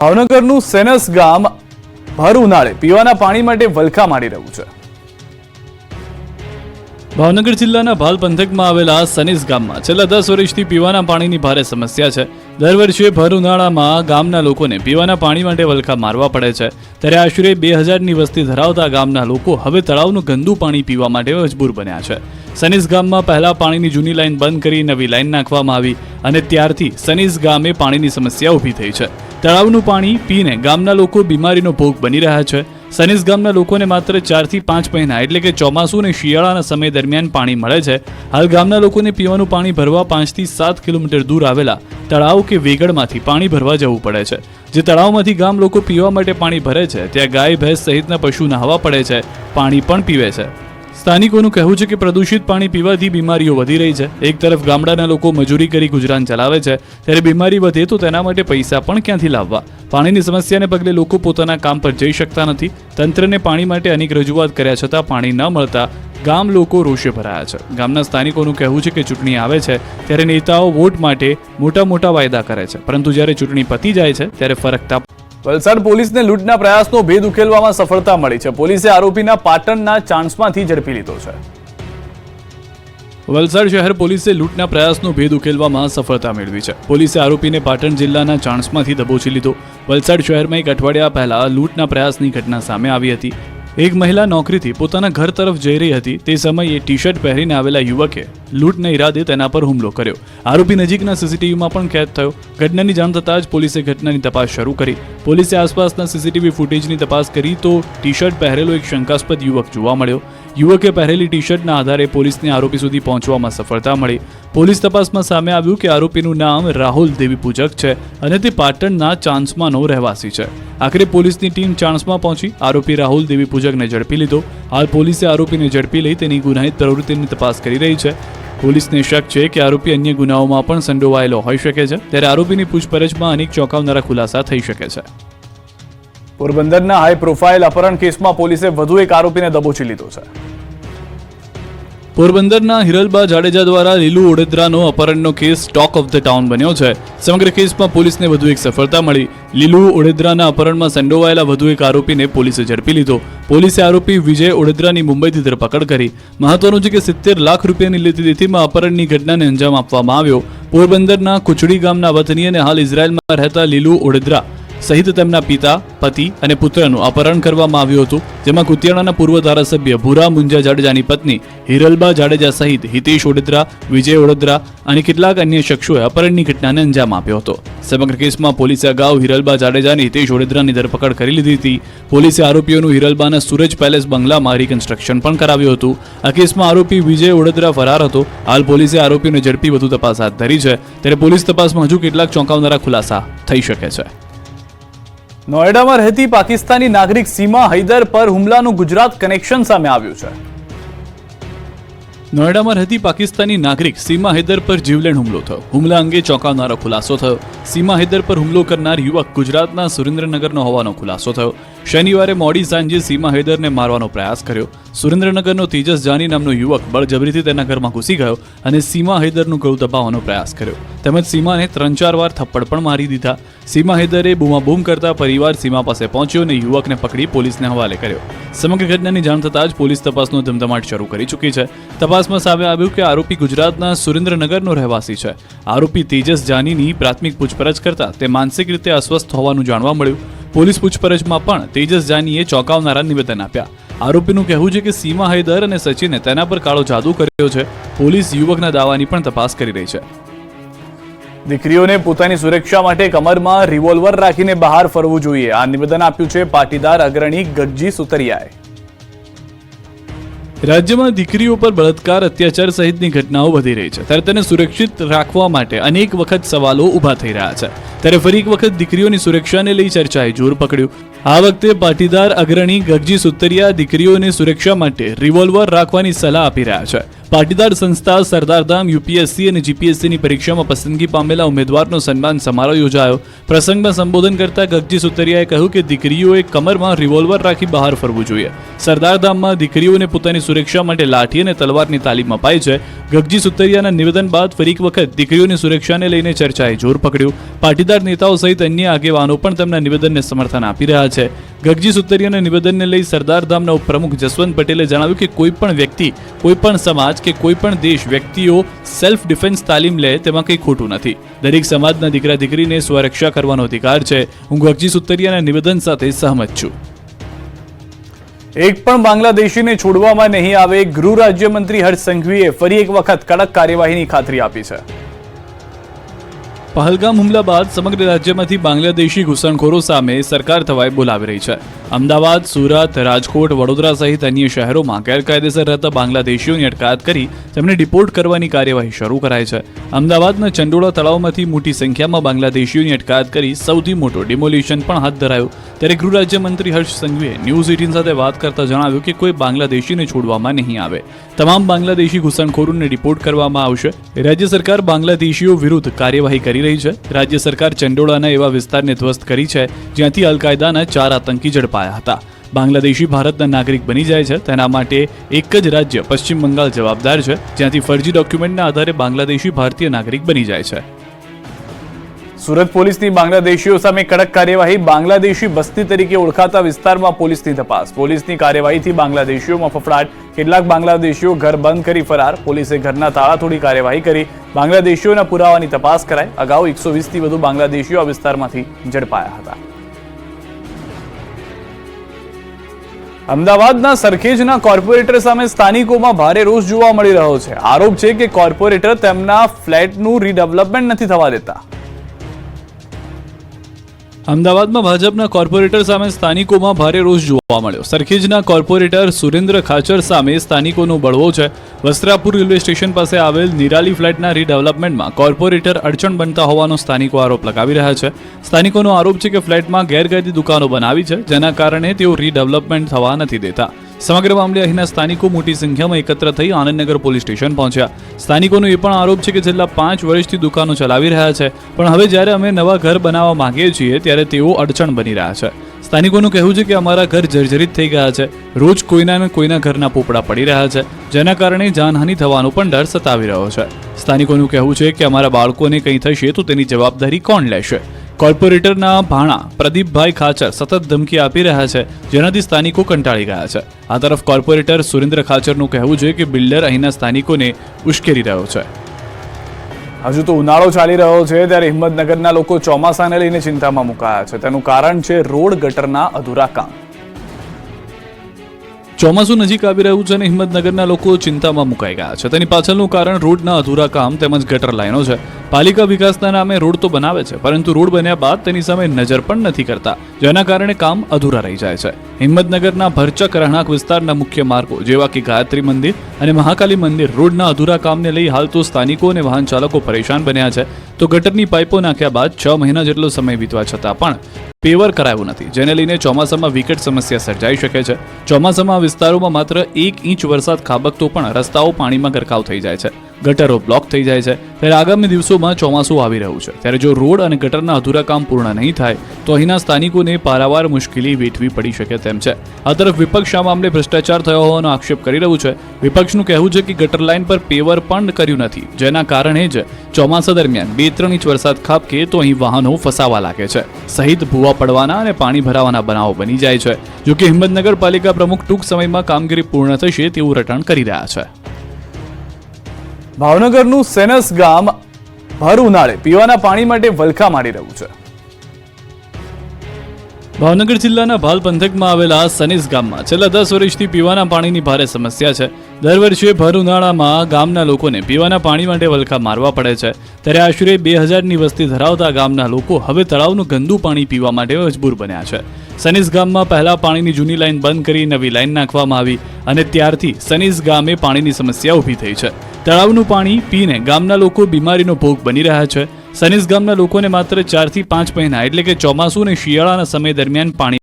ભાવનગરનું સેનસ ગામ ભર ઉનાળે પીવાના પાણી માટે વલખા મારી રહ્યું છે. ભાવનગર જિલ્લાના ભાલ પંથકમાં આવેલા સનીસ ગામમાં છેલ્લા દસ વર્ષથી પીવાના પાણીની ભારે સમસ્યા છે. દર વર્ષે ભર ઉનાળામાં ગામના લોકોને પીવાના પાણી માટે વલખા મારવા પડે છે. ત્યારે આશરે બે હજારની વસ્તી ધરાવતા ગામના લોકો હવે તળાવનું ગંદુ પાણી પીવા માટે મજબૂર બન્યા છે. સનીસ ગામમાં પહેલા પાણીની જૂની લાઈન બંધ કરી નવી લાઈન નાખવામાં આવી અને ત્યારથી સનીસ ગામે પાણીની સમસ્યા ઊભી થઈ છે. તળાવનું પાણી પીને ગામના લોકો બીમારીનો ભોગ બની રહ્યા છે. સનીસ ગામના લોકોને માત્ર ચારથી પાંચ મહિના એટલે કે ચોમાસું અને શિયાળાના સમય દરમિયાન પાણી મળે છે. હાલ ગામના લોકોને પીવાનું પાણી ભરવા પાંચથી સાત કિલોમીટર દૂર આવેલા તળાવ કે વેગળમાંથી પાણી ભરવા જવું પડે છે. જે તળાવમાંથી ગામ લોકો પીવા માટે પાણી ભરે છે, ત્યાં ગાય, ભેંસ સહિતના પશુ નહાવા પડે છે, પાણી પણ પીવે છે. સ્થાનિકોનું કહેવું છે કે પ્રદૂષિત પાણી પીવાથી બીમારીઓ વધી રહી છે. એક તરફ ગામડાના લોકો મજૂરી કરી ગુજરાન ચલાવે છે, ત્યારે બીમારી વધે તો તેના માટે પૈસા પણ ક્યાંથી લાવવા? પાણીની સમસ્યાને પગલે લોકો પોતાના કામ પર જઈ શકતા નથી. તંત્રને પાણી માટે અનેક રજૂઆત કર્યા છતાં પાણી ન મળતા ગામ લોકો રોષે ભરાયા છે. ગામના સ્થાનિકોનું કહેવું છે કે ચૂંટણી આવે છે, ત્યારે નેતાઓ વોટ માટે મોટા મોટા વાયદા કરે છે. પરંતુ જ્યારે ચૂંટણી પતી જાય છે, ત્યારે ફરકતા વલસાડ પોલીસને લૂંટના પ્રયાસનો ભેદ ઉકેલવામાં સફળતા મળી છે. પોલીસે આરોપીના પાટણના ચાન્સમાંથી ઝડપી લીધો છે. વલસાડ શહેર પોલીસે લૂંટના પ્રયાસનો ભેદ ઉકેલવામાં સફળતા મેળવી છે. પોલીસે આરોપીને પાટણ જિલ્લાના ચાણસમાંથી દબોચી લીધો. વલસાડ શહેરમાં એક અઠવાડિયા પહેલા લૂંટના પ્રયાસની ઘટના સામે આવી હતી. એક મહિલા નોકરીથી પોતાના ઘર તરફ જઈ રહી હતી. તે સમયે ટી શર્ટ પહેરીને આવેલા યુવકે લૂંટના ઈરાદે તેના પર હુમલો કર્યો. આરોપી નજીકના સીસીટીવીમાં પણ કેદ થયો. ઘટનાની જાણ થતાં જ પોલીસે ઘટનાની તપાસ શરૂ કરી. પોલીસે આસપાસના સીસીટીવી ફૂટેજની તપાસ કરી તો ટી શર્ટ પહેરેલો એક શંકાસ્પદ યુવક જોવા મળ્યો. યુવકે પહેરેલી ટી શર્ટના આધારે પોલીસને આરોપી સુધી પહોંચવામાં સફળતા મળી. પોલીસ તપાસમાં સામે આવ્યું કે આરોપીનું નામ રાહુલ દેવી પૂજક છે અને તે પાટણના ચાન્સમાનો રહેવાસી છે. આખરે પોલીસની ટીમ ચાન્સમાં પહોંચી, આરોપી રાહુલ દેવી પૂજકને ઝડપી લીધો. હાલ પોલીસે આરોપીને ઝડપી લઈ તેની ગુનાહિત પ્રવૃત્તિની તપાસ કરી રહી છે. પોલીસને શક છે કે આરોપી અન્ય ગુનાઓમાં પણ સંડોવાયેલો હોઈ શકે છે, ત્યારે આરોપીની પૂછપરછમાં અનેક ચોંકાવનારા ખુલાસા થઈ શકે છે. પોરબંદરના હાઈ પ્રોફાઇલ અપહરણ કેસમાં પોલીસે વધુ એક આરોપીને દબોચી લીધો છે. પોરબંદરના હિરલબા જાડેજા દ્વારા લીલુ ઓડેદરાનો અપહરણનો case talk of the town બન્યો છે. સમગ્ર કેસમાં પોલીસને વધુ એક સફળતા મળી. લીલુ ઓડેદરાના અપહરણમાં સંડોવાયેલા વધુ એક આરોપીને પોલીસે ઝડપી લીધો. પોલીસે આરોપી વિજય ઓડેદરાની મુંબઈથી ધરપકડ કરી. મહત્વનું છે કે સિત્તેર લાખ રૂપિયાની લીધી તિથિમાં અપહરણની ઘટનાને અંજામ આપવામાં આવ્યો. પોરબંદરના કુચડી ગામના વતની અને હાલ ઇઝરાયલમાં રહેતા લીલુ ઓડેદરા સહિત તેમના પિતા, પતિ અને પુત્રનું અપહરણ કરવામાં આવ્યું હતું, જેમાં કુતિયાણાના પૂર્વ ધારાસભ્ય ભૂરા મુંજા જાડેજાની પત્ની હિરલબા જાડેજા સહિત હિતેશ ઓડેદરા, વિજય ઓડેદરા અને કેટલાક અન્ય શખ્સોએ અપહરણની ઘટનાને અંજામ આપ્યો હતો. સમગ્ર કેસમાં પોલીસે અગાઉ હિરલબા જાડેજા અને હિતેશ ઓડેદરાની ધરપકડ કરી લીધી હતી. પોલીસે આરોપીઓનું હિરલબાના સુરજ પેલેસ બંગલામાં રિકન્સ્ટ્રક્શન પણ કરાવ્યું હતું. આ કેસમાં આરોપી વિજય ઓડેદરા ફરાર હતો. હાલ પોલીસે આરોપીઓને ઝડપી વધુ તપાસ હાથ ધરી છે. ત્યારે પોલીસ તપાસમાં હજુ કેટલાક ચોંકાવનારા ખુલાસા થઈ શકે છે. નોએડામાં રહેતી પાકિસ્તાની નાગરિક સીમા હૈદર પર હુમલાનું ગુજરાત કનેક્શન સામે આવ્યું છે. નોએડામાં રહેતી પાકિસ્તાની નાગરિક સીમા હૈદર પર જીવલેણ હુમલો થયો. હુમલા અંગે ચોંકાવનારો ખુલાસો થયો. સીમા હૈદર પર હુમલો કરનાર યુવક ગુજરાતના સુરેન્દ્રનગરનો હોવાનો ખુલાસો થયો. શનિવારે મોડી સાંજે સીમા હૈદરને મારવાનો પ્રયાસ કર્યો. સુરેન્દ્રનગરનો તેજસ જાની નામનો યુવક બળજબરીથી તેના ઘરમાં ઘૂસી ગયો અને સીમા હૈદરનું ગળું દબાવવાનો પ્રયાસ કર્યો. તેમજ સીમાને ત્રણ ચાર વાર થપ્પડ પણ મારી દીધા. સીમા હૈદરે બૂમાબૂમ કરતા પરિવાર સીમા પાસે પહોંચ્યો અને યુવકને પકડી પોલીસને હવાલે કર્યો. સમગ્ર ઘટનાની જાણ થતાં જ પોલીસ તપાસનો ધમધમાટ શરૂ કરી ચૂકી છે. તપાસમાં સામે આવ્યું કે આરોપી ગુજરાતના સુરેન્દ્રનગરનો રહેવાસી છે. આરોપી તેજસ જાનીની પ્રાથમિક પૂછપરછ કરતા તે માનસિક રીતે અસ્વસ્થ હોવાનું જાણવા મળ્યું. પોલીસ પૂછપરછમાં પણ તેજસ જાનીએ ચોંકાવનારા નિવેદન આપ્યા. આરોપીનું કહેવું છે કે સીમા હૈદર અને સચિને તેના પર કાળો જાદુ કર્યો છે. પોલીસ યુવકના દાવાની પણ તપાસ કરી રહી છે. દીકરીઓને પોતાની સુરક્ષા માટે કમરમાં રિવોલ્વર રાખીને બહાર ફરવું જોઈએ. આ નિવેદન આપ્યું છે પાટીદાર અગ્રણી ગગજી સુતરિયાએ. રાજ્યમાં દીકરીઓ પર બળાત્કાર, અત્યાચાર સહિતની ઘટનાઓ વધી રહી છે. ત્યારે તેને સુરક્ષિત રાખવા માટે અનેક વખત સવાલો ઊભા થઈ રહ્યા છે. ત્યારે ફરી એક વખત દીકરીઓની સુરક્ષાને લઈ ચર્ચાએ જોર પકડ્યું. આ વખતે પાટીદાર અગ્રણી ગગજી સુતરિયા દીકરીઓની સુરક્ષા માટે રિવોલ્વર રાખવાની સલાહ આપી રહ્યા છે. પાટીદાર સંસ્થા સરદારધામ યુપીએસસી અને જીપીએસસીની પરીક્ષામાં પસંદગી પામેલા ઉમેદવારનો સન્માન સમારોહ યોજાયો. પ્રસંગમાં સંબોધન કરતા ગગજી સુતરિયાએ કહ્યું કે દીકરીઓએ કમરમાં રિવોલ્વર રાખી બહાર ફરવું જોઈએ. સરદારધામમાં દીકરીઓને પોતાની સુરક્ષા માટે લાઠી અને તલવારની તાલીમ અપાય છે. ગગજી સુતરિયાના નિવેદન બાદ ફરી એક વખત દીકરીઓની સુરક્ષાને લઈને ચર્ચાએ જોર પકડ્યું. પાટીદાર નેતાઓ સહિત અન્ય આગેવાનો પણ તેમના નિવેદનને સમર્થન આપી રહ્યા છે. ગગજી સુતરિયાના નિવેદનને લઈ સરદારધામના ઉપપ્રમુખ જસવંત પટેલે જણાવ્યું કે કોઈ પણ વ્યક્તિ, કોઈ પણ સમાજ કે કોઈ પણ દેશ વ્યક્તિઓ સેલ્ફ ડિફેન્સ તાલીમ લે તેમાં કંઈ ખોટું નથી. દરેક સમાજના દીકરા દીકરીને સ્વરક્ષા કરવાનો અધિકાર છે. હું ગગજી સુતરિયાના નિવેદન સાથે સહમત છું. એક પણ બાંગ્લાદેશીને છોડવામાં નહીં આવે, ગૃહ રાજ્યમંત્રી હર્ષ સંઘવીએ ફરી એક વખત કડક કાર્યવાહીની ખાતરી આપી છે. પહલગામ હુમલા બાદ સમગ્ર રાજ્યમાંથી બાંગ્લાદેશી ઘૂસણખોરો સામે સરકાર થવાય બોલાવી રહી છે. અમદાવાદ, સુરત, રાજકોટ, વડોદરા સહિત અન્ય શહેરોમાં ગેરકાયદેસર રહેતા બાંગ્લાદેશીઓની અટકાયત કરી તેમને ડિપોર્ટ કરવાની કાર્યવાહી શરૂ કરાઈ છે. અમદાવાદના ચંડોળા તળાવમાંથી મોટી સંખ્યામાં બાંગ્લાદેશીઓની અટકાયત કરી સૌથી મોટો ડિમોલિશન પણ હાથ ધરાયું. ત્યારે ગૃહ રાજ્યમંત્રી હર્ષ સંઘવીએ ન્યૂઝ એટીન સાથે વાત કરતા જણાવ્યું કે કોઈ બાંગ્લાદેશીને છોડવામાં નહીં આવે. તમામ બાંગ્લાદેશી ઘૂસણખોરોને રિપોર્ટ કરવામાં આવશે. રાજ્ય સરકાર બાંગ્લાદેશીઓ વિરુદ્ધ કાર્યવાહી કરી રહી છે. રાજ્ય સરકાર ચંડોળાના એવા વિસ્તારને ધ્વસ્ત કરી છે, જ્યાંથી અલકાયદાના ચાર આતંકી ઝડપાયા હતા. બાંગ્લાદેશી ભારતના નાગરિક બની જાય છે, તેના માટે એક જ રાજ્ય, પશ્ચિમ બંગાળ જવાબદાર છે, જ્યાંથી ફરજી ડોક્યુમેન્ટના આધારે બાંગ્લાદેશી ભારતીય નાગરિક બની જાય છે. સુરત પોલીસની બાંગ્લાદેશીઓ સામે કડક કાર્યવાહી બાંગ્લાદેશી બસ્તી તરીકે ઓળખાતા વિસ્તારમાં પોલીસની તપાસ. પોલીસની કાર્યવાહીથી બાંગ્લાદેશીઓમાં ફફડાટ. કેટલાક બાંગ્લાદેશીઓ ઘર બંધ કરી ફરાર. પોલીસે ઘરના તાળા કાર્યવાહી કરી. બાંગ્લાદેશીઓના પુરાવાની તપાસ કરાઈ. અગાઉ એકસો વીસથી વધુ બાંગ્લાદેશીઓ આ વિસ્તારમાંથી ઝડપાયા હતા. અમદાવાદના સરખેજના કોર્પોરેટર સામે સ્થાનિકોમાં ભારે રોષ જોવા મળી રહ્યો છે. આરોપ છે કે કોર્પોરેટર તેમના ફ્લેટનું રીડેવલપમેન્ટ નથી થવા દેતા. અમદાવાદમાં ભાજપના કોર્પોરેટર સામે સ્થાનિકોમાં ભારે રોષ જોવા મળ્યો. સરખેજના કોર્પોરેટર સુરેન્દ્ર ખાચર સામે સ્થાનિકોનો બળવો છે. વસ્ત્રાપુર રેલવે સ્ટેશન પાસે આવેલ નિરાલી ફ્લેટના રીડેવલપમેન્ટમાં કોર્પોરેટર અડચણ બનતા હોવાનો સ્થાનિકો આરોપ લગાવી રહ્યા છે. સ્થાનિકોનો આરોપ છે કે ફ્લેટમાં ગેરકાયદે દુકાનો બનાવી છે, જેના કારણે તેઓ રીડેવલપમેન્ટ થવા નથી દેતા. સમગ્ર મામલે અહીંના સ્થાનિકો મોટી સંખ્યામાં એકત્ર થઈ આનંદનગર પોલીસ સ્ટેશન પહોંચ્યા. સ્થાનિકોનો એ પણ આરોપ છે કે છેલ્લા પાંચ વર્ષથી દુકાનો ચલાવી રહ્યા છે, પણ હવે જ્યારે અમે નવા ઘર બનાવવા માંગીએ છીએ, ત્યારે તેઓ અડચણ બની રહ્યા છે. સ્થાનિકોનું કહેવું છે કે અમારા ઘર જર્જરિત થઈ ગયા છે. રોજ કોઈના ને કોઈના ઘરના પોપડા પડી રહ્યા છે, જેના કારણે જાનહાનિ થવાનો પણ ડર સતાવી રહ્યો છે. સ્થાનિકોનું કહેવું છે કે અમારા બાળકોને કંઈ થશે તો તેની જવાબદારી કોણ લેશે? કોર્પોરેટરના ભાણા પ્રદીપભાઈ ખાચર સતત ધમકી આપી રહ્યા છે જેનાથી સ્થાનિકો કંટાળી ગયા છે. આ તરફ કોર્પોરેટર સુરેન્દ્ર ખાચરનું કહેવું છે કે બિલ્ડર અહીંના સ્થાનિકોને ઉશ્કેરી રહ્યો છે. હજુ તો ઉનાળો ચાલી રહ્યો છે ત્યારે હિંમતનગરના લોકો ચોમાસાને લઈને ચિંતામાં મુકાયા છે. તેનું કારણ છે રોડ ગટરના અધૂરા કામ. ચોમાસું નજીક આવી રહ્યું છે અને હિંમતનગરના લોકો ચિંતામાં મુકાઈ ગયા છે. તેની પાછળનું કારણ રોડના અધૂરા કામ તેમજ ગટર લાઈનો છે. પાલિકા વિકાસના નામે રોડ તો બનાવે છે, પરંતુ રોડ બન્યા બાદ તેની સામે નજર પણ નથી કરતા, જેના કારણે કામ અધૂરા રહી જાય છે. હિંમતનગરના ભરચક રહેણાંક વિસ્તારના મુખ્ય માર્ગો, જેવા કે ગાયત્રી મંદિર અને મહાકાલી મંદિર, રોડના અધૂરા કામને લઈ હાલ તો સ્થાનિકો અને વાહન ચાલકો પરેશાન બન્યા છે. તો ગટરની પાઇપો નાખ્યા બાદ છ મહિના જેટલો સમય વીતવા છતાં પણ પેવર કરાયું નથી, જેને લઈને ચોમાસામાં વિકટ સમસ્યા સર્જાઈ શકે છે. ચોમાસામાં વિસ્તારોમાં માત્ર એક ઇંચ વરસાદ ખાબકતો પણ રસ્તાઓ પાણીમાં ગરકાવ થઈ જાય છે. ગટરો બ્લોક થઈ જાય છે. ત્યારે આગામી દિવસોમાં ચોમાસું આવી રહ્યું છે. ત્યારે જો રોડ અને ગટરના અધૂરા કામ પૂર્ણ નહીં થાય, તો અહીંના સ્થાનિકોને પારાવાર મુશ્કેલી વેઠવી પડી શકે તેમ છે. આ તરફ વિપક્ષ આ મામલે ભ્રષ્ટાચાર થયો હોવાનો આક્ષેપ કરી રહ્યું છે. વિપક્ષનું કહેવું છે કે ગટર લાઇન પર પેવર પણ કર્યું નથી. જેના કારણે જ ચોમાસા દરમિયાન બે ત્રણ ઇંચ વરસાદ ખાબકે તો અહીં વાહનો ફસાવા લાગે છે. સહિત ભૂવા પડવાના અને પાણી ભરાવાના બનાવો બની જાય છે. જો કે હિંમતનગર પાલિકા પ્રમુખ ટૂંક સમયમાં કામગીરી પૂર્ણ થશે તેવું રટણ કરી રહ્યા છે. ભાવનગરનું સેનસ ગામ ભર ઉનાળે પીવાના પાણી માટે વલખા મારી રહ્યું છે. ભાવનગર જિલ્લાના ભાલ પંથકમાં આવેલા સનીસ ગામમાં છેલ્લા દસ વર્ષથી પીવાના પાણીની ભારે સમસ્યા છે. દર વર્ષે ભર ઉનાળામાં ગામના લોકોને પીવાના પાણી માટે વલખા મારવા પડે છે. ત્યારે આશરે બે હજારની વસ્તી ધરાવતા ગામના લોકો હવે તળાવનું ગંદુ પાણી પીવા માટે મજબૂર બન્યા છે. સનીસ ગામમાં પહેલા પાણીની જૂની લાઈન બંધ કરી નવી લાઈન નાખવામાં આવી અને ત્યારથી સનીસ ગામે પાણીની સમસ્યા ઊભી થઈ છે. તળાવનું પાણી પીને ગામના લોકો બીમારીનો ભોગ બની રહ્યા છે. સનીસ ગામના લોકોને માત્ર ચારથી પાંચ મહિના એટલે કે ચોમાસું અને શિયાળાના સમય દરમિયાન પાણી